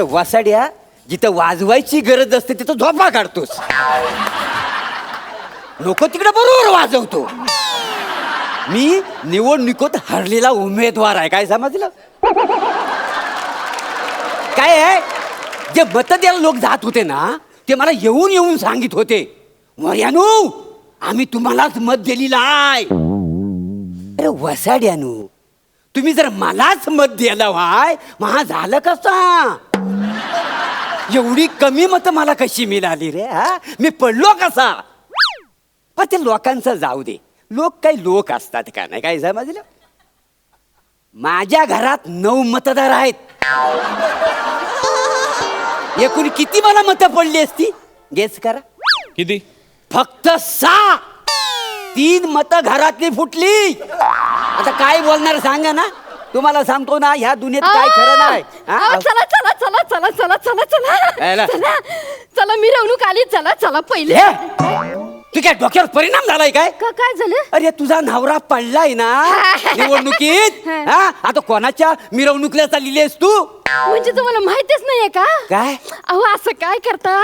अरे वसाड्या जिथं वाजवायची गरज असते तिथं झोपा काढतोस. लोक तिकडे बरोबर वाजवतो. मी निवडणुकीत हरलेला उमेदवार आहे काय समजलं? काय आहे? जे मत द्यायला लोक जात होते ना ते मला येऊन येऊन सांगित होते मर्यानू आम्ही तुम्हालाच मत दिलेलं आहे. अरे वसाड्यानू तुम्ही जर मलाच मत द्यायला व्हाय महा झालं कसा? एवढी कमी मत मला कशी मिळाली रे हा? मी पडलो कसा? पण ते लोकांचं जाऊ दे. लोक काही लोक असतात का नाही? काय समजलं? माझ्या घरात नऊ मतदार आहेत. एकूण किती मला मतं पडली असती? गेस करा. किती? फक्त सहा. तीन मत घरातली फुटली. आता काय बोलणार सांगा ना? तुम्हाला सांगतो ना ह्या दुनियेत काय खरं नाही. हा? चला चला चला चला चला चला. चला. चला. चला मिरवणूक आली. चला चला पहिले. हे? तू काय डोक्यावर परिणाम झालाय काय? का- काय झालं? अरे तुझा नवरा पडलाय ना निवडणुकीत? हा? आता कोणाच्या मिरवणुकीला चाललेली आहेस तू? म्हणजे तुम्हाला माहितीच नाहीये का? काय? अहो असं काय करता?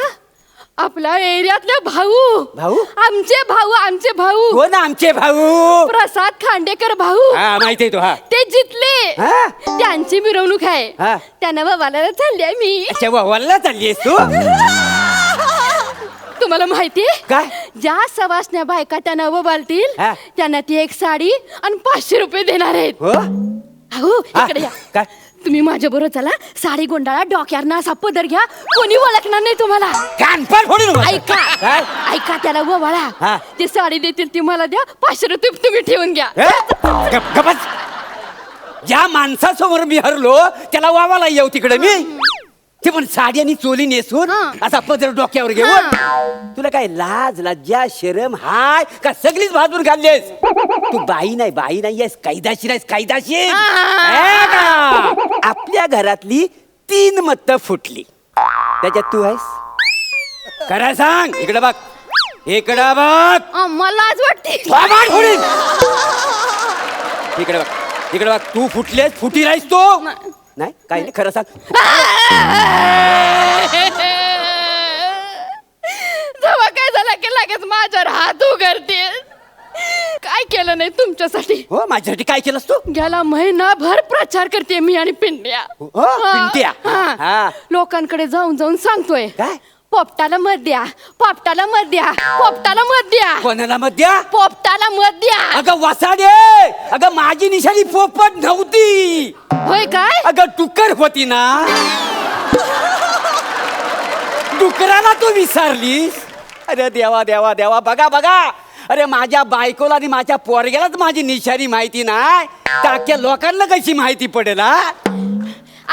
आपल्या एरियातले भाऊ. भाऊ? आमचे भाऊ आमचे भाऊ. कोण आमचे भाऊ. प्रसाद खांडेकर भाऊ. हा माहिती आहे तो हा. ते जितले. हा? त्यांची मिरवणूक आहे. हा. त्यांना बाबाला चालली मी. अच्छा वल्ला चालली आहेस तू? तुम्हाला माहितीये काय? ज्या सवासण्या बायका त्यांना बालतील हा. त्यांना ती एक साडी आणि पाचशे रुपये देणार आहेत. हो? अहो हा, इकडे या. काय? तुम्ही माझ्या बरोबर चला. साडी गोंडाळा डोक्यावर ना असा पदर घ्या. कोणी ओळखणार नाही तुम्हाला. फोडून. ऐका. काय? ऐका त्याला ववाळा हा. ते साडी देतील ती मला द्या. पाचशे रुपये तुम्ही ठेवून घ्या. हे? गप- गप्पच. ज्या माणसासमोर मी हरलो त्याला वावाला येऊ तिकडे मी. ते पण साडी आणि चोली नेसून हा. असा पदर डोक्यावर घेऊन तुला काय लाज लज्जा शरम हाय का सगळीच भाजून घाललेस? तू बाई नाही बाई नाही आहेस कैदाशी नाहीस कैदाशी हे का? आपल्या घरातली तीन मत्त फुटली. त्याच्यात तू आहेस? खरं सांग इकडे बघ. इकडे बघ. अं, मला आज वाटते. इकडे बघ इकडे बघ. तू फुटलेस फुटी राहीस तो. नाही. काही नाही खरं सांग. जेव्हा काय झालं की लगेच माझ्यावर हात उघडते काय केलं नाही तुमच्यासाठी? हो माझ्यासाठी काय केलंस तू? गेला महिनाभर प्रचार करते मी आणि पिंड्या. हो, हा, पिंट्या. हा. हा. लोकांकडे जाऊन जाऊन सांगतोय. काय? पोपटाला मत द्या पोपटाला मत द्या पोपटाला मत द्या. कोणाला मत द्या? पोपटाला मत द्या. अगं वसाडे! अगं माझी निशाणी पोपट नव्हती. होय काय? अगं डुकर होती ना? डुकराला तू विसरलीस? अरे देवा देवा देवा बघा बघा. अरे माझ्या बायकोला आणि माझ्या पोरग्यालाच माझी निशारी माहिती नाही. टाक्या लोकांना कशी माहिती पडेल हा?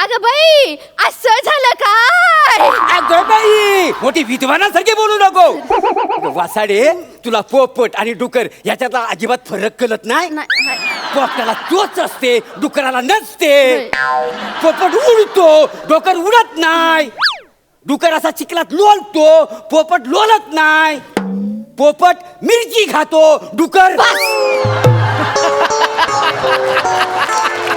अगं बाई असं झालं काय? अगं बाई मोठी विद्वानासारखे बोलू नको. वासाडे तुला पोपट आणि डुकर याच्यातला अजिबात फरक कळत नाही. पोपटाला तोच असते डुकराला नसते. पोपट उडतो डोकर उडत नाही. डुकर असा चिखलात लोलतो पोपट लोलत नाही. पोपट मिरची खातो डुकर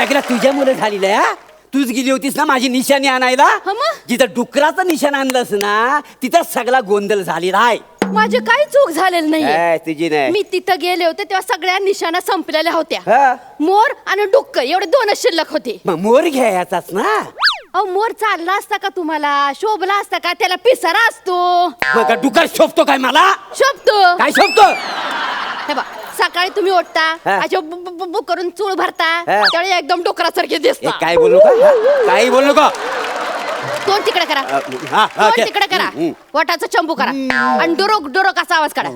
सगळ्या तुझ्यामुळे झालेलं आहे हा? तूच गेली होतीस ना माझी निशाणी आणायला? हा मग? जिथं डुकराचं निशाण आणलंस ना तिथं सगळा गोंधळ झालेला आहे. माझे काही चूक झालेली नाही तुझी नाही. मी तिथं गेले होते तेव्हा सगळ्या निशाणा संपलेल्या होत्या. हा. मोर आणि डुक्कर एवढे दोनच शिल्लक होते. मग मोर घ्यायचाच ना? अहो मोर चालला असता का तुम्हाला? शोभला असता का? त्याला पिसारा असतो. मग का डुकर शोभतो काय मला? शोभतो. काय शोभतो? हे बा सकाळी तुम्ही उठता हा. अशा बु- बु- बु- बु करून चूळ भरता हा. त्यावेळी एकदम डुकरासारखे ए, दिसता काय बोलू का हा? काय बोलू का तोंड तिकडे करा. अ, हा, हा, तोंड तिकडे करा. हम्म, हम्म. वटाचा चंबू करा. आणि डुरुक डुरुक असा आवाज काढा.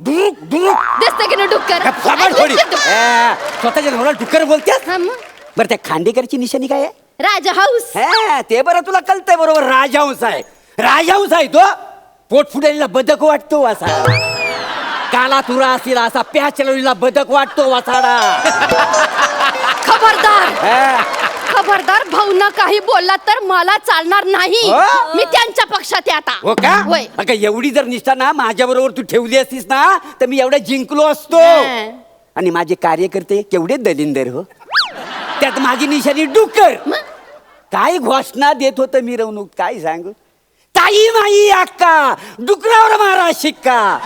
दिसतं की नाही डुक्कर? फबाड. ए, स्वतःच्या नवरा डुक्कर बोलतेस? हा मग. बरं त्या खांडेकरची निशाणी काय आहे? राजा हाऊस. हा, ते बरं तुला कळतंय बरोबर राजहंस आहे. राजहंस आहे तो. पोट फुटलेला बदक वाटतो असा. काला तुरा असलेला असा प्याचलेला बदक वाटतो वासाडा. खबरदार. खबरदार भाऊना काही बोलला तर मला चालणार नाही. हो? मी त्यांच्या पक्षात आहे आता. हो का? होय. अगं एवढी जर निष्ठा ना माझ्या बरोबर तू ठेवली असतीस ना तर मी एवढ्या जिंकलो असतो. हा. आणि माझे कार्यकर्ते केवढे दलिंदर हो. त्यात माझी निशाणी डुक्कर. काय घोषणा देत होतं मिरवणूक काय सांगू? ताई माई अक्का डुकरावर मारा शिक्का.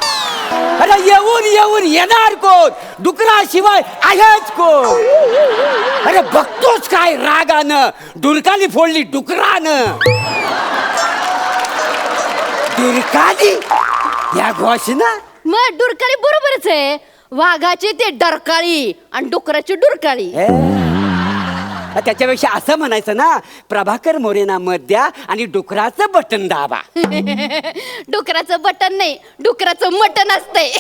अरे येऊन येऊन येणार कोण? डुकराशिवाय आहेच कोण? अरे बघतोच काय रागानं? डुरकाली फोडली डुकरानं. डुरकाली या घोषणा मग डुरकाळी बरोबरच आहे. वाघाची ते डरकाळी आणि डुकराची डुरकाळी. त्याच्यापेक्षा असं म्हणायचं ना प्रभाकर मोरेना मत द्या आणि डुकराचं बटन दाबा. डुकराचं बटन नाही डुकराचं मटन असतंय.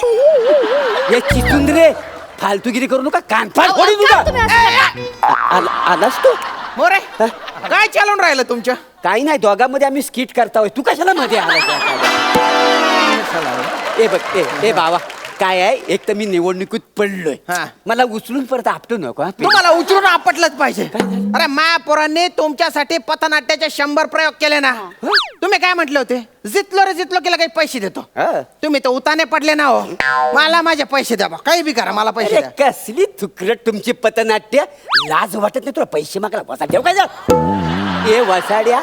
हे चितुंद्रे फालतूगिरी करू नका कानपाट अहो, फोडी का तुम्ही तुझा असं करता? आलास तू? मोरे काय चालून राहिलं तुमच्या काही नाही दोघांमध्ये आम्ही स्किट करताय. तू कशाला मध्ये आला ए बघ ए ए बाबा. काय आहे? एक तर मी निवडणुकीत पडलोय. हा. मला उचलून परत आपटू नको हा. तुम्हाला उचलून आपटलंच पाहिजे? अरे माया पोरांनी तुमच्यासाठी पथनाट्याचे शंभर प्रयोग केले ना. तुम्ही काय म्हटले होते? जितलो रे जितलो केला काही पैसे देतो. हा. तुम्ही तर उताने पडले ना हो. मला माझे पैसे द्या बा. काही बी करा मला पैसे अरे द्या. कसली थुकरट तुमची पथनाट्य. लाज वाटत नाही तुला पैसे मागला? वसा ठेव काय जा ए वसाड्या.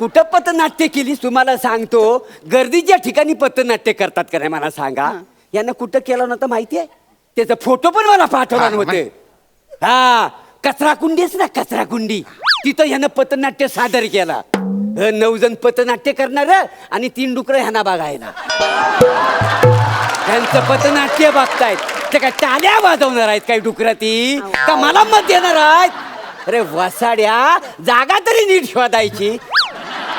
कुठं पथनाट्य केलीस तुम्हाला सांगतो? गर्दीच्या ठिकाणी पथनाट्य करतात का नाही मला सांगा? यानं कुठं केलं नव्हतं माहिती आहे त्याचा फोटो पण मला पाठवला हा, नव्हते. हा कचरा कुंडीच ना कचरा कुंडी तिथं ह्यानं पथनाट्य सादर केला. ह, नऊ जण पथनाट्य करणार आणि तीन डुकरं ह्याना बघायला. त्यांचं पथनाट्य बघतायत. ते काय टाळ्या वाजवणार आहेत काही डुकरं ती? का मला मत देणार आहेत? अरे वसाड्या जागा तरी नीट शोधायची.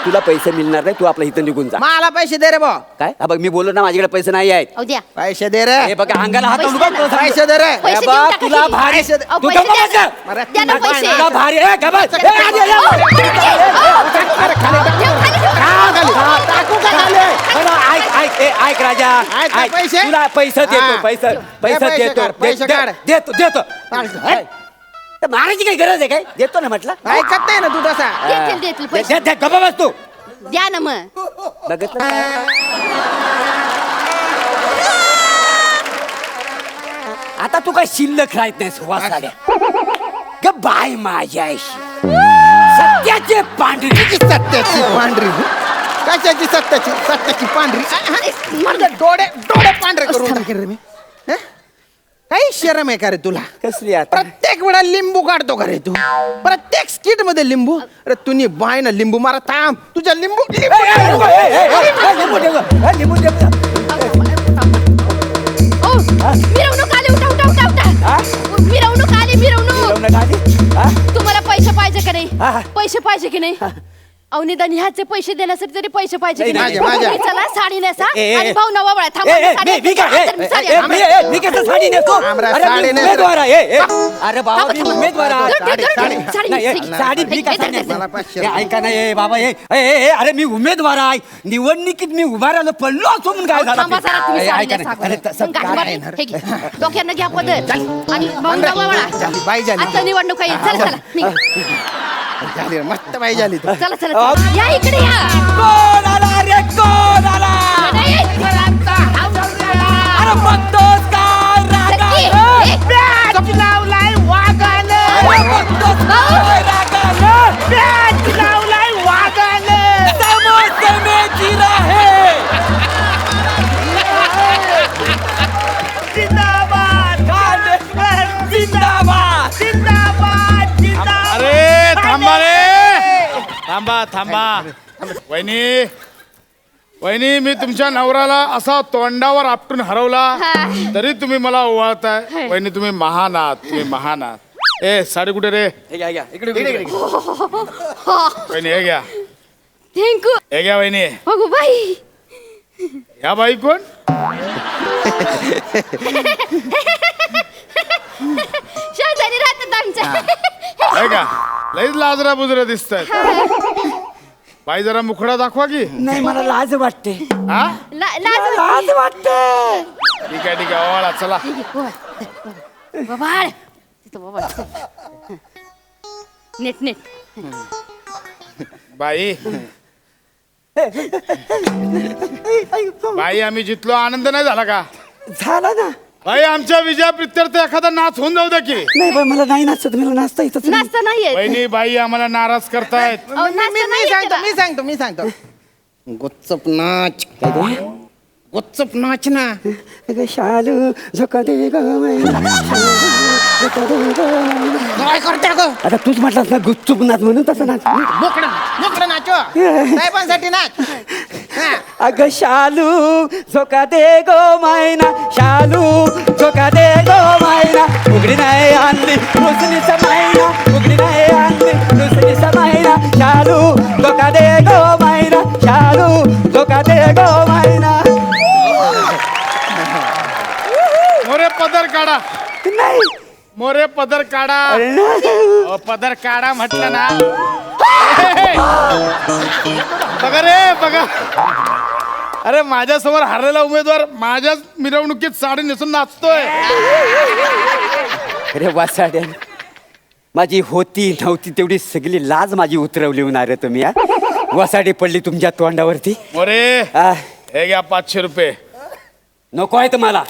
तुला पैसे मिळणार नाही तू आपल्या इथं निघून जा मला पैसे दे रे बा काय हा बघ मी बोललो ना माझ्याकडे पैसे नाही आहेत अहो द्या पैसे दे रे हे बघा अंगाला हात पैसे लावून बघ, द्या तुला ना. सांगतो. पैसे दे रे पैसे हे देऊन बघ, टाका तुला की. भारी तू पैसे गप्प द्या बस ना. जा. अरे, द्या ना पैसे. तुला भारी ए, गप्प बस. ए. हा, टाकू का खाली? बरं, ऐक ऐक ए, ऐक राजा ऐक ना, ऐक. पैसे? तुला पैसे देतो हा. पैसे दे पैसे पैसे देतो काढ, पैसे दे- काढ. देतो देतो. तर मारायची काही गरज आहे काय? देतो ना म्हटलं? ऐकत नाही ना तू तसा. देतील देतील दे- पैसे. दे- दे, गप्प बस तू. द्या ना मग. बघितलं आता तू काय शिल्लक राहत नाही सुवासाड्या ग बाय माझ्याशी सत्याचे पांढरे. किती सत्याची पांढरी? कशाची सत्याची? सत्याची पांढरी. माझे डोळे डोळे पांढरे करून रे मी. हं? काही शरम आहे का रे तुला कसली आता प्रत्येक वेळा लिंबू काढतो का रे तू प्रत्येक स्किटमध्ये लिंबू अरे तुम्ही बाय ना लिंबू मारा थांब तुझ्या लिंबू ए, ए, ए, नको, ए, ए, ए, ए, लिंबू ठेव गं. ए, लिंबू ठेव गं. ओ मिरवणूक आली उठा उठा उठा हा? उठा मिरवणूक आली? हा? तुम्हाला पैसे पाहिजे का नाही हा. पैसे पाहिजे की नाही अहो निदान ह्याचे पैसे देण्यासाठी तरी पैसे पाहिजे की नाही, नाही माझ्या, माझ्या. तुम्ही चला साडी नेसा ए, ए, आणि भाऊ नवा वळा थांबा साडी मी साडी आणते. आमरा अरे साडी नेसतो. बाबा थांबा, मी थांबा. उमेदवार आहे साडी, धर, साडी नाही, ए, नेसा. साडी मी कसा नेसतो? मला पाचशे ए, ऐका ना ए बाबा ए ए, ए, ए, अरे मी उमेदवार आहे निवडणुकीत मी उभा राहिलो पडलो असो म्हणून काय झालं थांबा जरा तुम्ही ए, साडी ऐका नेसा ना. अरे अगोदर. तसं मग काय गाठवा. आहे ना? हे घे. डोक्यानं घ्या पदर आणि भाऊ बंद. नवा वळा झाली, बाई झाली. आता निवडणूक आहे चला चला निघा. झाली रे, मस्त बाई झाली तू. चला चला चला. या इकडे या. कोण आला रे कोण आला नाही, थांबा. वहिनी. वहिनी मी तुमच्या नवऱ्याला असा तोंडावर आपटून हरवला. तरी तुम्ही मला ओवाळताय. वहिनी तुम्ही महान आहात तुम्ही महान आहात ए साडी कुठे रे? वहिनी हे घ्या. थँक्यू हे घ्या वहिनी. बाई. ह्या बाई कोण? शेजारी राहतात आमच्या. हे. का लईच लाजरा बुजरा दिसत बाई जरा मुखडा दाखवा की. नाही मला लाज वाटते. हा? ला- लाज लाज वाटते. ठीक आहे ठीक आहे ओवाळा चला. बाबाळ तिथं बाबाळ नेट नेट. बाई. बाई आम्ही जितलो आनंद नाही झाला का? झाला ना. भाई आमच्या विजया प्रित्यर्थ एखादा नाच होऊन जाऊ द्या की नाही बाई मला नाही नाचत मला नाचता येतच नाही. नाचता येत बाई आम्हाला नाराज करतायत अहो, मी येत सांगतो? मी सांगतो मी सांगतो गुच्चप नाच? गुच्चप नाच ना अगं शालू झोका दे ग मैना, शालू, झोका दे ग मैना. काय करते ग आता तूच म्हटलास ना गुपचूप नाच म्हणून तसं नाच मोकळं मोकळं नाचो साहेबांसाठी नाच. अगं शालू झोका दे गो मैना शालू झोका दे गो मैना उघडी नाही आणली रुसलीचा मैना उघडी नाही आणली रुसलीचा मैना शालू झोका दे गो मैना शालू झोका दे गो मैना मोरे पदर काढा. नाही. मोरे पदर काढा. अरे नाही. अहो, पदर काढा म्हटलं ना! बघा रे बघा अरे माझ्यासमोर हरलेला उमेदवार माझ्या मिरवणुकीत साडी नेसून नाचतोय अरे वासाड्या माझी होती नव्हती तेवढी सगळी लाज माझी उतरवली होणार तुम्ही हा? वासाडी पडली तुमच्या तोंडावरती अरे हे घ्या पाचशे रुपये नको आहे तुम्हाला